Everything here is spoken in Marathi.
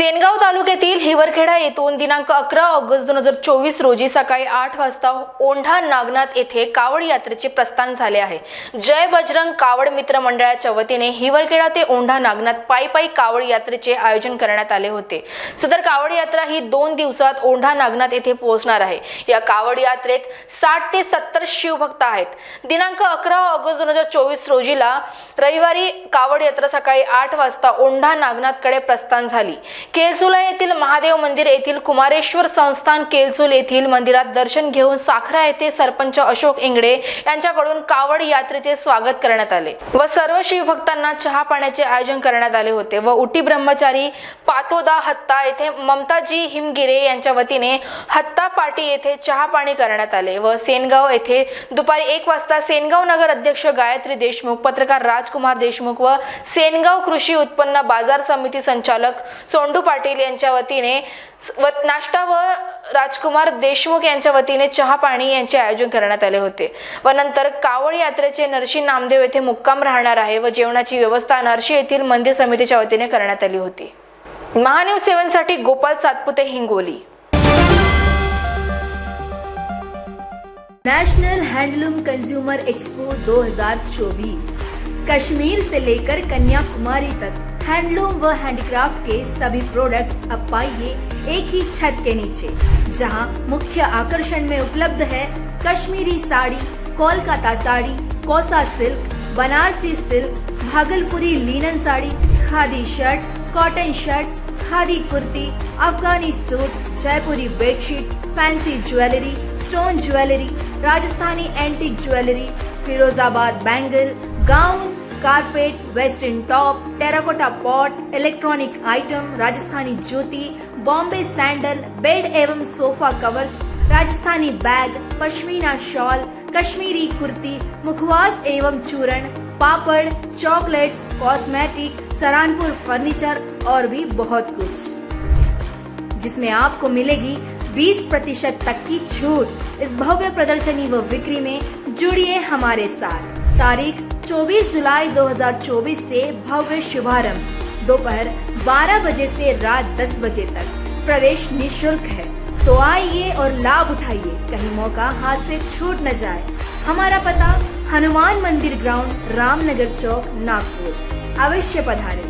सेनगाव तालुक्यातील हिवरखेडा येथून दिनांक अकरा ऑगस्ट दोन हजार चोवीस रोजी सकाळी आठ वाजता ओंढा नागनाथ येथे कावड यात्रेचे प्रस्थान झाले आहे. जय बजरंग कावड मित्र मंडळाच्या वतीने हिवरखेडा ते ओंढा नागनाथ पायी पायी कावड यात्रेचे आयोजन करण्यात आले होते. सदर कावड यात्रा ही दोन दिवसात ओंढा नागनाथ येथे पोहोचणार आहे. या कावड यात्रेत साठ ते सत्तर शिवभक्त आहेत. दिनांक अकरा ऑगस्ट दोन हजार चोवीस रोजीला रविवारी कावड यात्रा सकाळी आठ वाजता ओंढा नागनाथकडे प्रस्थान झाली. केलचुला येथील महादेव मंदिर येथील कुमारेश्वर संस्थान केलचुल येथील मंदिरात दर्शन घेऊन साखरा येथे सरपंच अशोक इंगडे यांच्याकडून कावड यात्रेचे स्वागत करण्यात आले व सर्व शिवभक्तांना चहा पाण्याचे आयोजन करण्यात आले होते व उटी ब्रह्मचारी पातोदा हत्ता येथे ममताजी हिमगिरे यांच्या वतीने हत्ता पाटी येथे चहा पाणी करण्यात आले व सेनगाव येथे दुपारी एक वाजता सेनगाव नगर अध्यक्ष गायत्री देशमुख पत्रकार राजकुमार देशमुख व सेनगाव कृषी उत्पन्न बाजार समिती संचालक सोंडू पाटील यांच्या वतीने व नाश्ता व राजकुमार देशमुख यांच्या वतीने चहा पाणी यांचे आयोजन करण्यात आले होते. व नंतर कावड यात्रेचे नरशी नामदेव येथे मुक्काम राहणार आहे व जेवणाची व्यवस्था नरशी येथील मंदिर समितीच्या वतीने करण्यात आली होती. Mahanews सेवनसाठी Gopal Satpute Hingoli. National handloom consumer expo 2024 Kashmir से लेकर कन्याकुमारी तक. हैंडलूम व हैंडीक्राफ्ट के सभी प्रोडक्ट्स अब पाइए एक ही छत के नीचे, जहाँ मुख्य आकर्षण में उपलब्ध है Kashmiri sari, Kolkata sari, Kosa silk, Banarasi silk, Bhagalpuri linen sari, khadi shirt cotton shirt khadi kurti, Afghani suit, Jaipuri bedsheet fancy jewellery stone jewellery Rajasthani antique jewellery Firozabad bangle gown carpet western top terracotta pot electronic item Rajasthani Jyoti Bombay sandal bed एवं sofa covers Rajasthani bag pashmina shawl Kashmiri kurti मुखवास एवं चूरण papad chocolates cosmetic Saharanpur furniture और भी बहुत कुछ जिसमें आपको मिलेगी 20 प्रतिशत तक की छूट। इस भव्य प्रदर्शनी व बिक्री में जुड़िए हमारे साथ। तारीख 24 जुलाई 2024 से भव्य शुभारंभ। दोपहर 12 बजे से रात 10 बजे तक। प्रवेश निशुल्क है। तो आइए और लाभ उठाइए। कहीं मौका हाथ से छूट न जाए। हमारा पता, हनुमान मंदिर ग्राउंड, रामनगर चौक, नागपुर। अवश्य पधारें।